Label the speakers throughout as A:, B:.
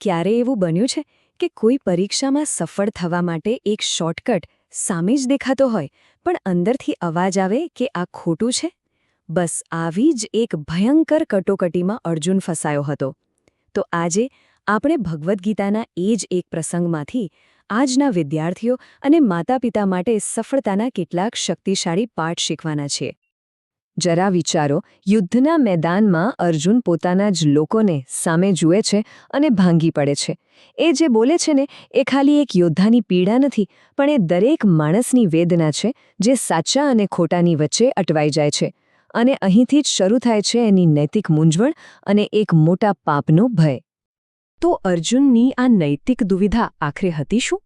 A: ક્યારે એવું બન્યું છે કે કોઈ પરીક્ષામાં સફળ થવા માટે એક શોર્ટકટ સામે જ દેખાતો હોય, પણ અંદરથી અવાજ આવે કે આ ખોટું છે? બસ આવી જ એક ભયંકર કટોકટીમાં અર્જુન ફસાયો હતો. તો આજે આપણે ભગવદ્ ગીતાના એ જ એક પ્રસંગમાંથી આજના વિદ્યાર્થીઓ અને માતાપિતા માટે સફળતાના કેટલાક શક્તિશાળી પાઠ શીખવાના છીએ. જરા વિચારો, યુદ્ધના મેદાનમાં અર્જુન પોતાના જ લોકોને સામે જુએ છે અને ભાંગી પડે છે. એ જે બોલે છે ને, એ ખાલી એક યોદ્ધાની પીડા નથી, પણ એ દરેક માણસની વેદના છે, જે સાચા અને ખોટાની વચ્ચે અટવાઈ જાય છે. અને અહીંથી જ શરૂ થાય છે એની નૈતિક મૂંઝવણ અને એક મોટા પાપનો ભય. તો અર્જુનની આ નૈતિક દુવિધા આખરે હતી શું?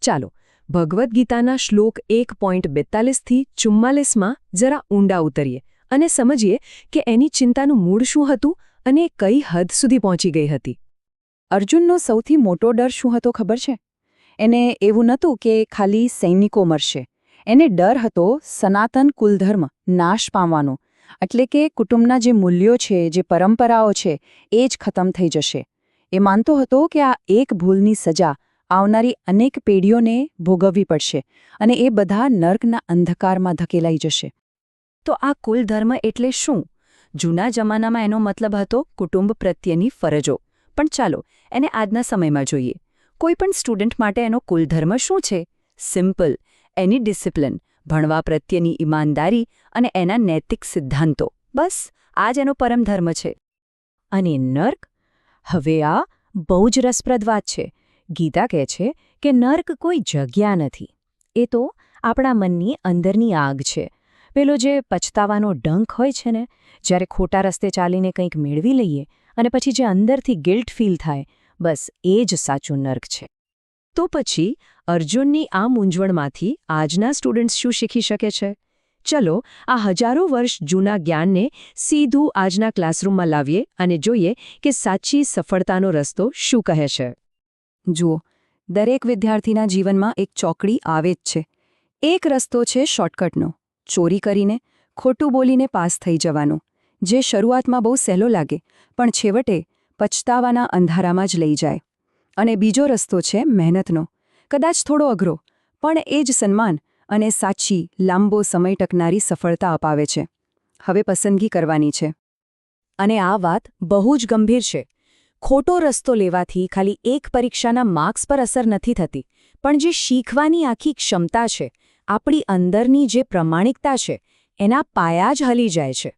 A: ચાલો ભગવદ્ ગીતાના શ્લોક એક પોઈન્ટ બેતાલીસથી ચુમ્માલીસમાં જરા ઊંડા ઉતરીએ અને સમજીએ કે એની ચિંતાનું મૂળ શું હતું અને કઈ હદ સુધી પહોંચી ગઈ હતી. અર્જુનનો સૌથી મોટો ડર શું હતો ખબર છે? એને એવું નહોતું કે ખાલી સૈનિકો મરશે. એને ડર હતો સનાતન કુલધર્મ નાશ પામવાનો, એટલે કે કુટુંબના જે મૂલ્યો છે, જે પરંપરાઓ છે, એ જ ખતમ થઈ જશે. એ માનતો હતો કે આ એક ભૂલની સજા આવનારી અનેક પેઢીઓને ભોગવવી પડશે અને એ બધા નર્કના અંધકારમાં ધકેલાઈ જશે. તો આ કુલ ધર્મ એટલે શું? જૂના જમાનામાં એનો મતલબ હતો કુટુંબ પ્રત્યેની ફરજો. પણ ચાલો, એને આજના સમયમાં જોઈએ. કોઈ પણ સ્ટુડન્ટ માટે એનો કુલધર્મ શું છે? સિમ્પલ, એની ડિસિપ્લિન, ભણવા પ્રત્યેની ઈમાનદારી અને એના નૈતિક સિદ્ધાંતો. બસ આ જ એનો પરમધર્મ છે. અને નર્ક? હવે આ બહુ જ રસપ્રદ વાત છે. ગીતા કહે છે કે નર્ક કોઈ જગ્યા નથી. એ તો આપણા મનની અંદરની આગ છે. પેલો જે પછતાવાનો ડંખ હોય છે ને, જ્યારે ખોટા રસ્તે ચાલીને કંઈક મેળવી લઈએ અને પછી જે અંદરથી ગિલ્ટ ફીલ થાય, બસ એ જ સાચું નર્ક છે. તો પછી અર્જુનની આ મૂંઝવણમાંથી આજના સ્ટુડન્ટ્સ શું શીખી શકે છે? ચલો આ હજારો વર્ષ જૂના જ્ઞાનને સીધું આજના ક્લાસરૂમમાં લાવીએ અને જોઈએ કે સાચી સફળતાનો રસ્તો શું કહે છે. જુઓ, દરેક વિદ્યાર્થીના જીવનમાં એક ચોકડી આવે જ છે. એક રસ્તો છે શોર્ટકટનો, ચોરી કરીને, ખોટું બોલીને પાસ થઈ જવાનો, જે શરૂઆતમાં બહુ સહેલો લાગે, પણ છેવટે પછતાવાના અંધારામાં જ લઈ જાય. અને બીજો રસ્તો છે મહેનતનો, કદાચ થોડો અઘરો, પણ એ જ સન્માન અને સાચી, લાંબો સમય ટકનારી સફળતા અપાવે છે. હવે પસંદગી કરવાની છે. અને આ વાત બહુ જ ગંભીર છે. ખોટો રસ્તો લેવાથી ખાલી એક પરીક્ષાના માર્ક્સ પર અસર નથી થતી. પણ જે શીખવાની આખી ક્ષમતા છે, આપણી અંદરની જે પ્રમાણિકતા છે, એના પાયા જ હલી જાય છે.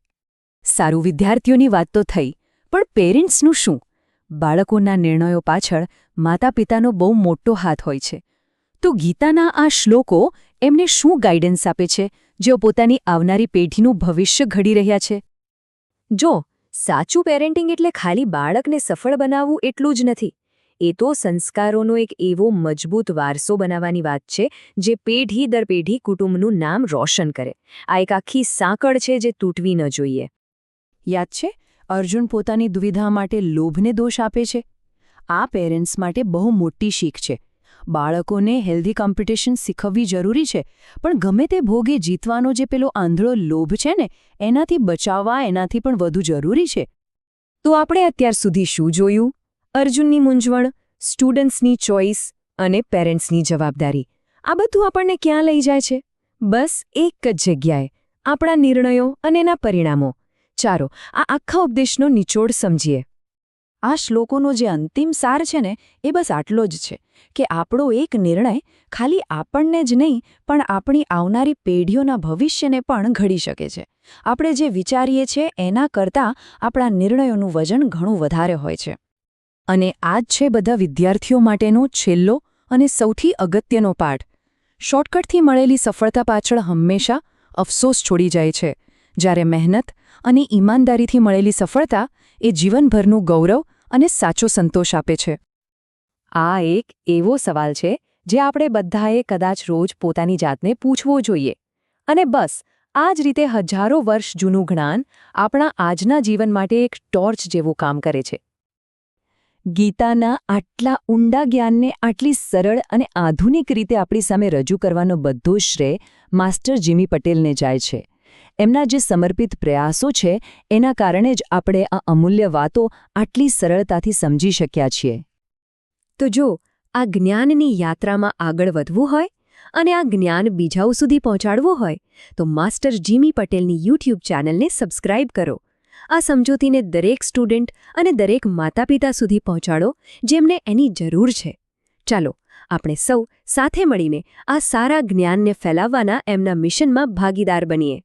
A: સારું વિદ્યાર્થીઓની વાત તો થઈ, પણ પેરેન્ટ્સનું શું? બાળકોના નિર્ણયો પાછળ માતા પિતાનો બહુ મોટો હાથ હોય છે. તો ગીતાના આ શ્લોકો એમને શું ગાઈડન્સ આપે છે, જેઓ પોતાની આવનારી પેઢીનું ભવિષ્ય ઘડી રહ્યા છે? જો સાચું પેરેન્ટિંગ એટલે ખાલી બાળકને સફળ બનાવવું એટલું જ નથી. એ તો સંસ્કારોનો એક એવો મજબૂત વારસો બનાવવાની વાત છે, જે પેઢી દર પેઢી કુટુંબનું નામ રોશન કરે. આ એક આખી સાંકળ છે જે તૂટવી ન જોઈએ. યાદ છે? અર્જુન પોતાની દુવિધા માટે લોભને દોષ આપે છે. આ પેરેન્ટ્સ માટે બહુ મોટી શીખ છે. બાળકોને હેલ્ધી કોમ્પિટિશન શીખવવી જરૂરી છે. પણ ગમે તે ભોગે જીતવાનો જે પેલો આંધળો લોભ છે ને, એનાથી બચાવવા એનાથી પણ વધુ જરૂરી છે. તો આપણે અત્યાર સુધી શું જોયું? અર્જુનની મૂંઝવણ સ્ટુડન્ટ્સની ચોઇસ અને પેરેન્ટ્સની જવાબદારી. આ બધું આપણને ક્યાં લઈ જાય છે? બસ એક જ જગ્યાએ. આપણા નિર્ણયો અને એના પરિણામો. ચાલો, આ આખા ઉપદેશનો નિચોડ સમજીએ. આ શ્લોકોનો જે અંતિમ સાર છે ને, એ બસ આટલો જ છે કે આપણો એક નિર્ણય ખાલી આપણને જ નહીં, પણ આપણી આવનારી પેઢીઓના ભવિષ્યને પણ ઘડી શકે છે. આપણે જે વિચારીએ છીએ એના કરતાં આપણા નિર્ણયોનું વજન ઘણું વધારે હોય છે. અને આ જ છે બધા વિદ્યાર્થીઓ માટેનો છેલ્લો અને સૌથી અગત્યનો પાઠ. શોર્ટકટથી મળેલી સફળતા પાછળ હંમેશા અફસોસ છોડી જાય છે. જ્યારે મહેનત અને ઈમાનદારીથી મળેલી સફળતા એ જીવનભરનું ગૌરવ અને સાચો સંતોષ આપે છે. આ એક એવો સવાલ છે, જે આપણે બધાએ કદાચ રોજ પોતાની જાતને પૂછવો જોઈએ. અને બસ, આ જ રીતે હજારો વર્ષ જૂનું જ્ઞાન આપણા આજના જીવન માટે એક ટોર્ચ જેવું કામ કરે છે. ગીતાના આટલા ઊંડા જ્ઞાનને આટલી સરળ અને આધુનિક રીતે આપણી સામે રજૂ કરવાનો બધો શ્રેય માસ્ટર જીમી પટેલને જાય છે. એમના જે સમર્પિત પ્રયાસો છે, એના કારણે જ આપણે આ અમૂલ્ય વાતો આટલી સરળતાથી સમજી શક્યા છીએ. તો જો આ જ્ઞાનની યાત્રામાં આગળ વધવું હોય અને આ જ્ઞાન બીજાઓ સુધી પહોંચાડવું હોય, તો માસ્ટર જીમી પટેલની યુટ્યુબ ચેનલને સબસ્ક્રાઇબ કરો. આ સમજૂતીને દરેક સ્ટુડન્ટ અને દરેક માતાપિતા સુધી પહોંચાડો, જેમને એની જરૂર છે. ચાલો, આપણે સૌ સાથે મળીને આ સારા જ્ઞાનને ફેલાવવાના એમના મિશનમાં ભાગીદાર બનીએ.